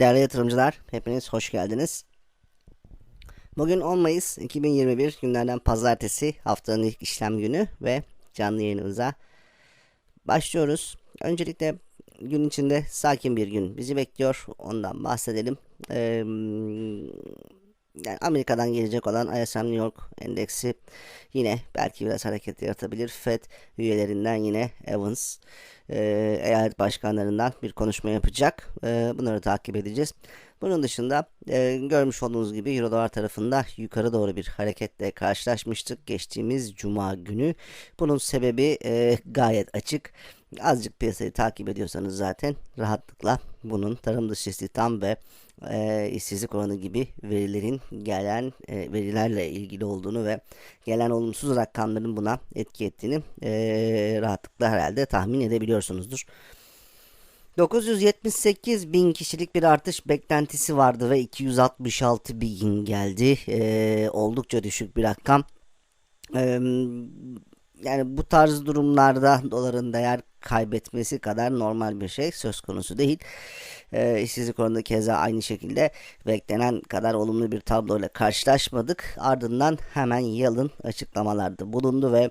Değerli yatırımcılar, hepiniz hoş geldiniz. Bugün 10 Mayıs 2021 günlerden pazartesi haftanın ilk işlem günü ve canlı yayınımıza başlıyoruz. Öncelikle gün içinde sakin bir gün bizi bekliyor. Ondan bahsedelim. Ee, yani Amerika'dan gelecek olan ISM New York endeksi yine belki biraz hareket yaratabilir. Fed üyelerinden yine Evans e, eyalet başkanlarından bir konuşma yapacak. E, bunları takip edeceğiz. Bunun dışında e, görmüş olduğunuz gibi Euro dolar tarafında yukarı doğru bir hareketle karşılaşmıştık geçtiğimiz cuma günü. Bunun sebebi e, gayet açık. Azıcık piyasayı takip ediyorsanız zaten rahatlıkla bunun tarım dışı istihdam ve e, işsizlik oranı gibi verilerin gelen e, verilerle ilgili olduğunu ve gelen olumsuz rakamların buna etki ettiğini e, rahatlıkla herhalde tahmin edebiliyorsunuzdur. 978 bin kişilik bir artış beklentisi vardı ve 266 bin geldi. Ee, oldukça düşük bir rakam. Ee, yani bu tarz durumlarda doların değer kaybetmesi kadar normal bir şey söz konusu değil. Ee, işsizlik oranında keza aynı şekilde beklenen kadar olumlu bir tabloyla karşılaşmadık. Ardından hemen yalın açıklamalarda bulundu ve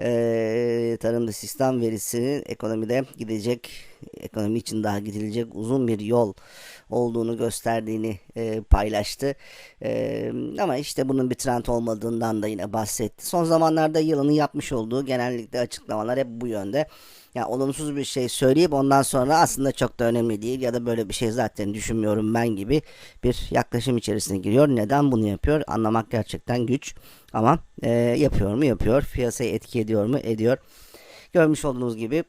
e, tarımda sistem verisinin ekonomide gidecek ekonomi için daha gidilecek uzun bir yol olduğunu gösterdiğini e, paylaştı. E, ama işte bunun bir trend olmadığından da yine bahsetti. Son zamanlarda yılını yapmış olduğu genellikle açıklamalar hep bu yönde. Yani olumsuz bir şey söyleyip ondan sonra aslında çok da önemli değil ya da böyle bir şey zaten düşünmüyorum ben gibi bir yaklaşım içerisine giriyor. Neden bunu yapıyor? Anlamak gerçekten güç. Ama e, yapıyor mu? Yapıyor. Piyasayı etki ediyor mu? Ediyor. Görmüş olduğunuz gibi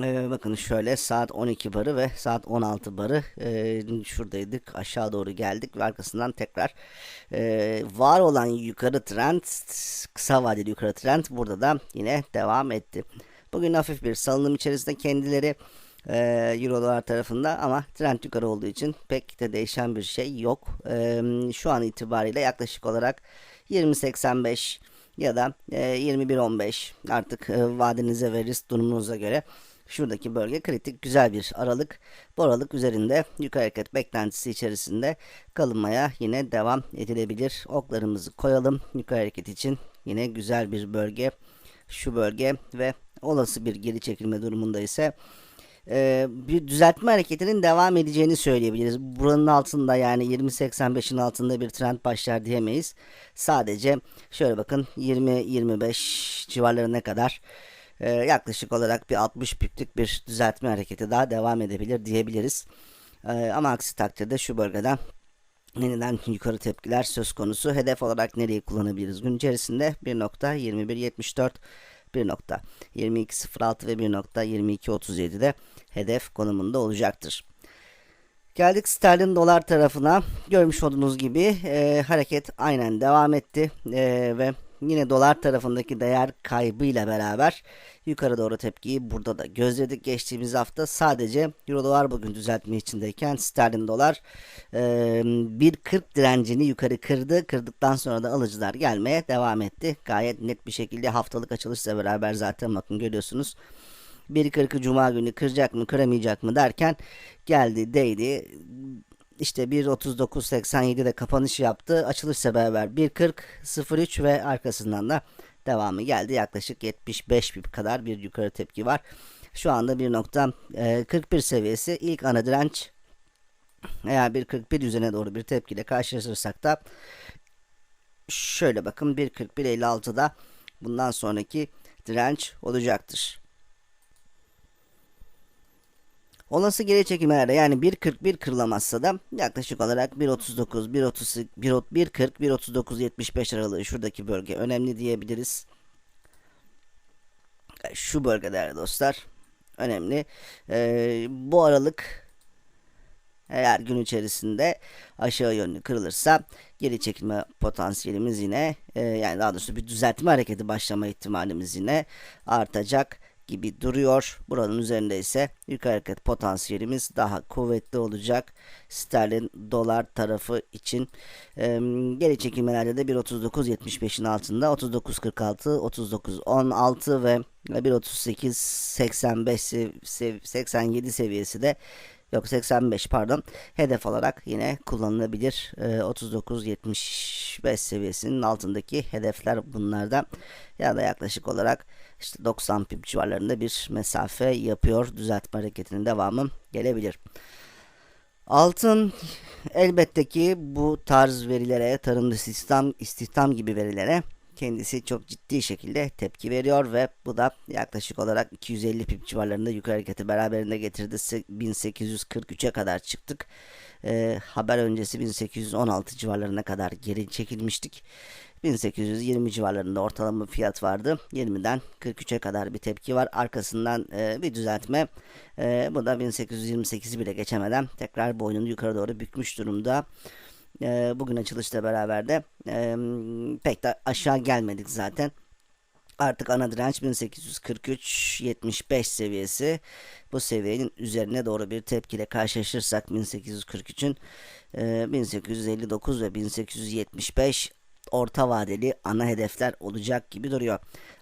ee, bakın şöyle saat 12 barı ve saat 16 barı e, şuradaydık aşağı doğru geldik ve arkasından tekrar e, var olan yukarı trend kısa vadeli yukarı trend burada da yine devam etti. Bugün hafif bir salınım içerisinde kendileri e, Euro dolar tarafında ama trend yukarı olduğu için pek de değişen bir şey yok. E, şu an itibariyle yaklaşık olarak 20.85 ya da e, 21.15 artık e, vadenize ve risk durumunuza göre Şuradaki bölge kritik güzel bir aralık. Bu aralık üzerinde yukarı hareket beklentisi içerisinde kalınmaya yine devam edilebilir. Oklarımızı koyalım. Yukarı hareket için yine güzel bir bölge. Şu bölge ve olası bir geri çekilme durumunda ise e, bir düzeltme hareketinin devam edeceğini söyleyebiliriz. Buranın altında yani 20.85'in altında bir trend başlar diyemeyiz. Sadece şöyle bakın 20-25 civarlarına kadar e, yaklaşık olarak bir 60 piplük bir düzeltme hareketi daha devam edebilir diyebiliriz. E, ama aksi takdirde şu bölgeden yeniden yukarı tepkiler söz konusu. Hedef olarak nereyi kullanabiliriz? Gün içerisinde 1.2174 1.2206 ve 1.2237'de hedef konumunda olacaktır. Geldik sterlin dolar tarafına. Görmüş olduğunuz gibi e, hareket aynen devam etti e, ve yine dolar tarafındaki değer kaybıyla beraber yukarı doğru tepkiyi burada da gözledik. Geçtiğimiz hafta sadece euro dolar bugün düzeltme içindeyken sterlin dolar e, 1.40 direncini yukarı kırdı. Kırdıktan sonra da alıcılar gelmeye devam etti. Gayet net bir şekilde haftalık açılışla beraber zaten bakın görüyorsunuz. 1.40'ı cuma günü kıracak mı kıramayacak mı derken geldi değdi işte 1.39.87'de kapanış yaptı. Açılışla beraber 1.40.03 ve arkasından da devamı geldi. Yaklaşık 75 pip kadar bir yukarı tepki var. Şu anda 1.41 seviyesi ilk ana direnç eğer 1.41 üzerine doğru bir tepkiyle karşılaşırsak da şöyle bakın 1.41.56'da bundan sonraki direnç olacaktır. Olası geri çekimlerde yani 1.41 kırılamazsa da yaklaşık olarak 1.39, 1.30, 1.40, 1.39, 75 aralığı şuradaki bölge önemli diyebiliriz. Şu bölge değerli dostlar önemli. Ee, bu aralık eğer gün içerisinde aşağı yönlü kırılırsa geri çekilme potansiyelimiz yine e, yani daha doğrusu bir düzeltme hareketi başlama ihtimalimiz yine artacak gibi duruyor. Buranın üzerinde ise yukarı hareket potansiyelimiz daha kuvvetli olacak. Sterlin dolar tarafı için e, geri çekilmelerde de 1.39.75'in altında 39.46, 39.16 ve 1.38.85 sev 87 seviyesi de yok 85 pardon hedef olarak yine kullanılabilir. E, 39.75 seviyesinin altındaki hedefler bunlarda ya da yaklaşık olarak işte 90 pip civarlarında bir mesafe yapıyor. Düzeltme hareketinin devamı gelebilir. Altın elbette ki bu tarz verilere, tarımda istihdam, istihdam gibi verilere kendisi çok ciddi şekilde tepki veriyor ve bu da yaklaşık olarak 250 pip civarlarında yukarı hareketi beraberinde getirdi. 1843'e kadar çıktık. E, haber öncesi 1816 civarlarına kadar geri çekilmiştik. 1820 civarlarında ortalama fiyat vardı. 20'den 43'e kadar bir tepki var. Arkasından e, bir düzeltme. E, bu da 1828'i bile geçemeden tekrar boynunu yukarı doğru bükmüş durumda. E, bugün açılışla beraber de e, pek de aşağı gelmedik zaten. Artık ana direnç 1843-75 seviyesi. Bu seviyenin üzerine doğru bir tepkiyle karşılaşırsak 1843'ün e, 1859 ve 1875 orta vadeli ana hedefler olacak gibi duruyor.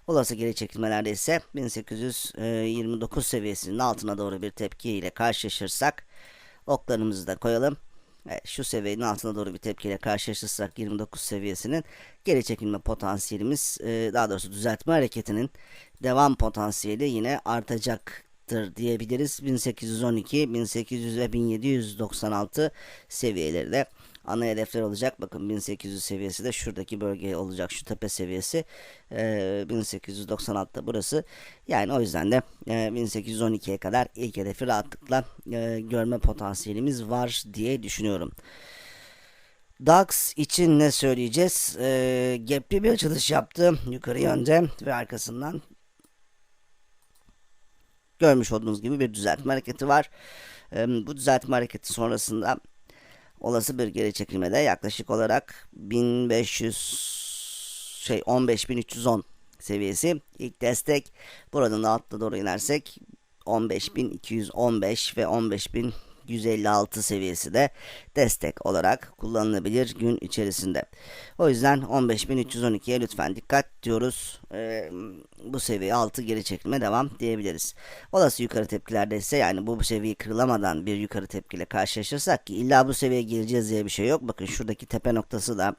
Olası geri çekilmelerde ise 1829 seviyesinin altına doğru bir tepki ile karşılaşırsak oklarımızı da koyalım. Evet, şu seviyenin altına doğru bir tepkiyle karşılaşırsak 29 seviyesinin geri çekilme potansiyelimiz daha doğrusu düzeltme hareketinin devam potansiyeli yine artacaktır diyebiliriz. 1812, 1800 ve 1796 seviyeleri de ana hedefler olacak. Bakın 1800 seviyesi de şuradaki bölge olacak. Şu tepe seviyesi e, 1896'da burası. Yani o yüzden de e, 1812'ye kadar ilk hedefi rahatlıkla e, görme potansiyelimiz var diye düşünüyorum. DAX için ne söyleyeceğiz? E, gapli bir açılış yaptı yukarı yönde ve arkasından görmüş olduğunuz gibi bir düzeltme hareketi var. E, bu düzeltme hareketi sonrasında olası bir geri çekilmede yaklaşık olarak 1500 şey 15310 seviyesi ilk destek. Buradan da altta doğru inersek 15215 ve 15000 156 seviyesi de destek olarak kullanılabilir gün içerisinde. O yüzden 15.312'ye lütfen dikkat diyoruz. Ee, bu seviye altı geri çekilme devam diyebiliriz. Olası yukarı tepkilerde ise yani bu seviyeyi kırılamadan bir yukarı tepkiyle karşılaşırsak ki illa bu seviyeye gireceğiz diye bir şey yok. Bakın şuradaki tepe noktası da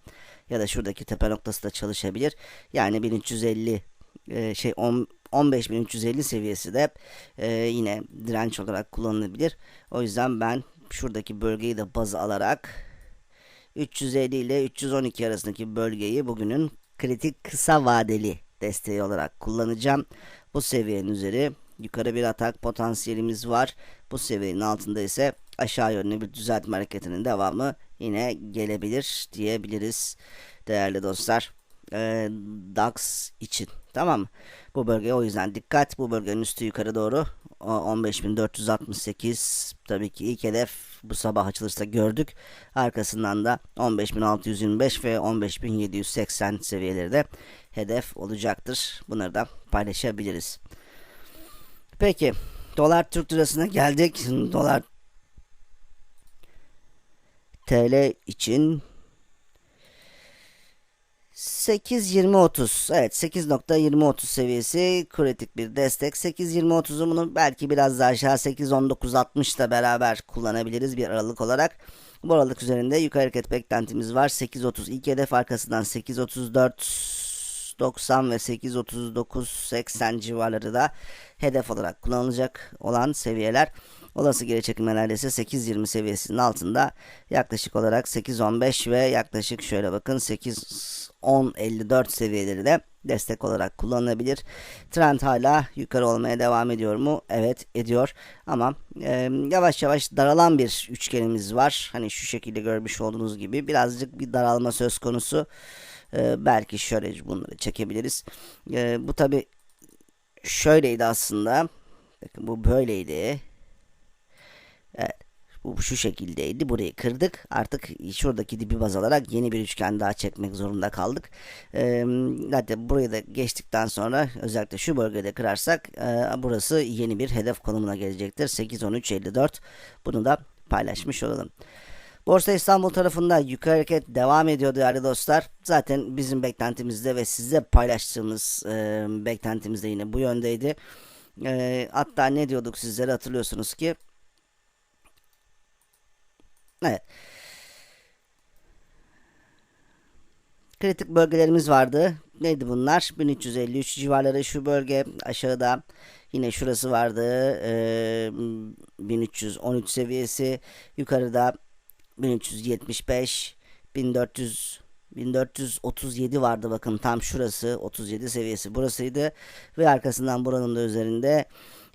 ya da şuradaki tepe noktası da çalışabilir. Yani 1350 e, şey 10 15.350 seviyesi de e, yine direnç olarak kullanılabilir. O yüzden ben şuradaki bölgeyi de baz alarak 350 ile 312 arasındaki bölgeyi bugünün kritik kısa vadeli desteği olarak kullanacağım. Bu seviyenin üzeri yukarı bir atak potansiyelimiz var. Bu seviyenin altında ise aşağı yönlü bir düzeltme hareketinin devamı yine gelebilir diyebiliriz değerli dostlar. Ee, DAX için tamam mı? Bu bölgeye o yüzden dikkat. Bu bölgenin üstü yukarı doğru 15.468 tabii ki ilk hedef bu sabah açılışta gördük. Arkasından da 15.625 ve 15.780 seviyeleri de hedef olacaktır. Bunları da paylaşabiliriz. Peki dolar Türk lirasına geldik. Dolar TL için 8.20-30 evet 8.20-30 seviyesi. Kritik bir destek. 8.20-30'u bunu belki biraz daha aşağı 8.19-60 da beraber kullanabiliriz bir aralık olarak. Bu aralık üzerinde yukarı hareket beklentimiz var. 8.30 ilk hedef arkasından 8.34 90 ve 8.39-80 civarları da hedef olarak kullanılacak olan seviyeler. Olası geri çekilmelerde ise 8.20 seviyesinin altında yaklaşık olarak 8.15 ve yaklaşık şöyle bakın 8 10.54 seviyeleri de destek olarak kullanılabilir. Trend hala yukarı olmaya devam ediyor mu? Evet ediyor. Ama e, yavaş yavaş daralan bir üçgenimiz var. Hani şu şekilde görmüş olduğunuz gibi birazcık bir daralma söz konusu. E, belki şöyle bunları çekebiliriz. E, bu tabi şöyleydi aslında. Bakın bu böyleydi. Evet. Bu şu şekildeydi. Burayı kırdık. Artık şuradaki dibi baz alarak yeni bir üçgen daha çekmek zorunda kaldık. Ee, zaten burayı da geçtikten sonra özellikle şu bölgede kırarsak e, burası yeni bir hedef konumuna gelecektir. 8-13-54 bunu da paylaşmış olalım. Borsa İstanbul tarafında yukarı hareket devam ediyor değerli dostlar. Zaten bizim beklentimizde ve size paylaştığımız e, beklentimizde yine bu yöndeydi. E, hatta ne diyorduk sizlere hatırlıyorsunuz ki Evet. Kritik bölgelerimiz vardı. Neydi bunlar? 1353 civarları şu bölge aşağıda yine şurası vardı. Ee, 1313 seviyesi yukarıda 1375 1400 1437 vardı bakın tam şurası 37 seviyesi burasıydı ve arkasından buranın da üzerinde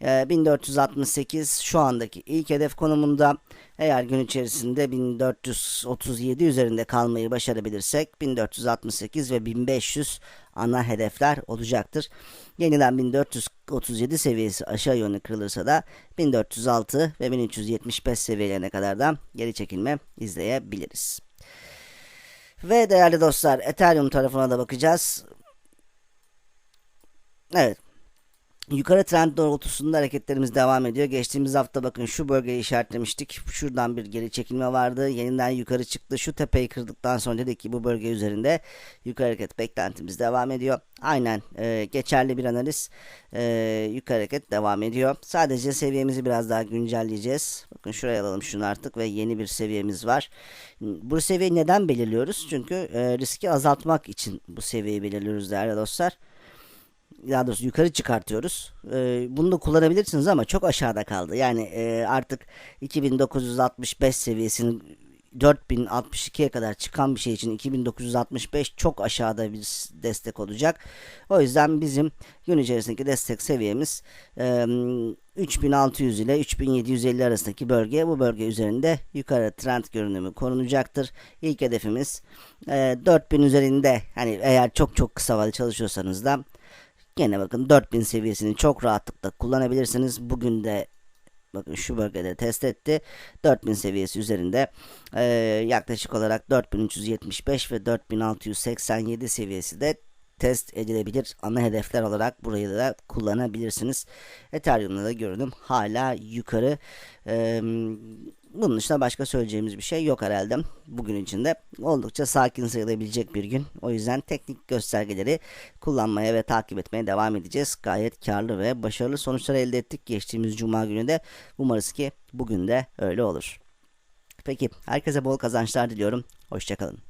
e, 1468 şu andaki ilk hedef konumunda eğer gün içerisinde 1437 üzerinde kalmayı başarabilirsek 1468 ve 1500 ana hedefler olacaktır. Yeniden 1437 seviyesi aşağı yönlü kırılırsa da 1406 ve 1375 seviyelerine kadar da geri çekilme izleyebiliriz. Ve değerli dostlar Ethereum tarafına da bakacağız. Evet. Yukarı trend doğrultusunda hareketlerimiz devam ediyor. Geçtiğimiz hafta bakın şu bölgeyi işaretlemiştik. Şuradan bir geri çekilme vardı. Yeniden yukarı çıktı. Şu tepeyi kırdıktan sonra dedik ki bu bölge üzerinde yukarı hareket beklentimiz devam ediyor. Aynen e, geçerli bir analiz. E, yukarı hareket devam ediyor. Sadece seviyemizi biraz daha güncelleyeceğiz. Bakın şuraya alalım şunu artık ve yeni bir seviyemiz var. Bu seviyeyi neden belirliyoruz? Çünkü e, riski azaltmak için bu seviyeyi belirliyoruz değerli dostlar daha doğrusu yukarı çıkartıyoruz. E, bunu da kullanabilirsiniz ama çok aşağıda kaldı. Yani e, artık 2965 seviyesinin 4062'ye kadar çıkan bir şey için 2965 çok aşağıda bir destek olacak. O yüzden bizim gün içerisindeki destek seviyemiz e, 3600 ile 3750 arasındaki bölge bu bölge üzerinde yukarı trend görünümü korunacaktır. İlk hedefimiz e, 4000 üzerinde hani eğer çok çok kısa vadeli çalışıyorsanız da Yine bakın 4000 seviyesini çok rahatlıkla kullanabilirsiniz. Bugün de bakın şu bölgede test etti. 4000 seviyesi üzerinde e, yaklaşık olarak 4375 ve 4687 seviyesi de test edilebilir. Ana hedefler olarak burayı da kullanabilirsiniz. Ethereum'da da görünüm hala yukarı. Ee, bunun dışında başka söyleyeceğimiz bir şey yok herhalde. Bugün içinde oldukça sakin sayılabilecek bir gün. O yüzden teknik göstergeleri kullanmaya ve takip etmeye devam edeceğiz. Gayet karlı ve başarılı sonuçlar elde ettik geçtiğimiz cuma günü de. Umarız ki bugün de öyle olur. Peki herkese bol kazançlar diliyorum. Hoşçakalın.